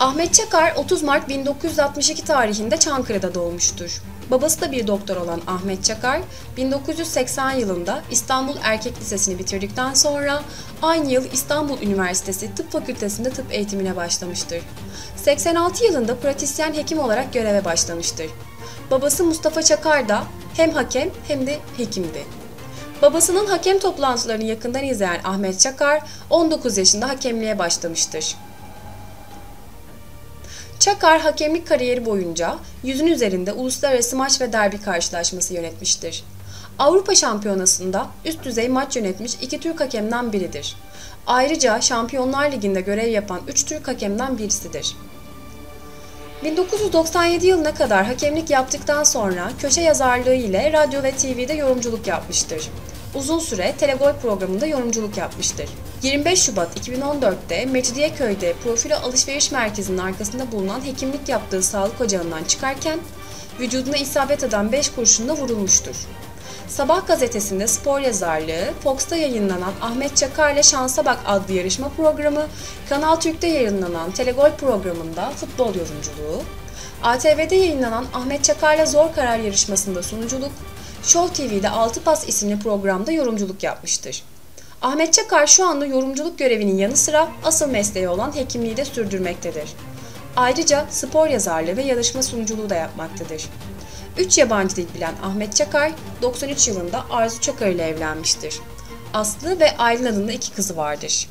Ahmet Çakar 30 Mart 1962 tarihinde Çankırı'da doğmuştur. Babası da bir doktor olan Ahmet Çakar, 1980 yılında İstanbul Erkek Lisesi'ni bitirdikten sonra aynı yıl İstanbul Üniversitesi Tıp Fakültesi'nde tıp eğitimine başlamıştır. 86 yılında pratisyen hekim olarak göreve başlamıştır. Babası Mustafa Çakar da hem hakem hem de hekimdi. Babasının hakem toplantılarını yakından izleyen Ahmet Çakar 19 yaşında hakemliğe başlamıştır. Çakar hakemlik kariyeri boyunca yüzün üzerinde uluslararası maç ve derbi karşılaşması yönetmiştir. Avrupa Şampiyonası'nda üst düzey maç yönetmiş iki Türk hakemden biridir. Ayrıca Şampiyonlar Ligi'nde görev yapan 3 Türk hakemden birisidir. 1997 yılına kadar hakemlik yaptıktan sonra köşe yazarlığı ile radyo ve TV'de yorumculuk yapmıştır. Uzun süre Telegol programında yorumculuk yapmıştır. 25 Şubat 2014'te Mecidiyeköy'de Profilo Alışveriş Merkezi'nin arkasında bulunan hekimlik yaptığı sağlık ocağından çıkarken vücuduna isabet eden 5 kurşunla vurulmuştur. Sabah gazetesinde spor yazarlığı, Fox'ta yayınlanan Ahmet Çakar ile Şansa Bak adlı yarışma programı, Kanal Türk'te yayınlanan Telegol programında futbol yorumculuğu, ATV'de yayınlanan Ahmet Çakar'la Zor Karar yarışmasında sunuculuk, Show TV'de Altı Pas isimli programda yorumculuk yapmıştır. Ahmet Çakar şu anda yorumculuk görevinin yanı sıra asıl mesleği olan hekimliği de sürdürmektedir. Ayrıca spor yazarlığı ve yarışma sunuculuğu da yapmaktadır. 3 yabancı dil bilen Ahmet Çakar, 93 yılında Arzu Çakar ile evlenmiştir. Aslı ve Aylin adında iki kızı vardır.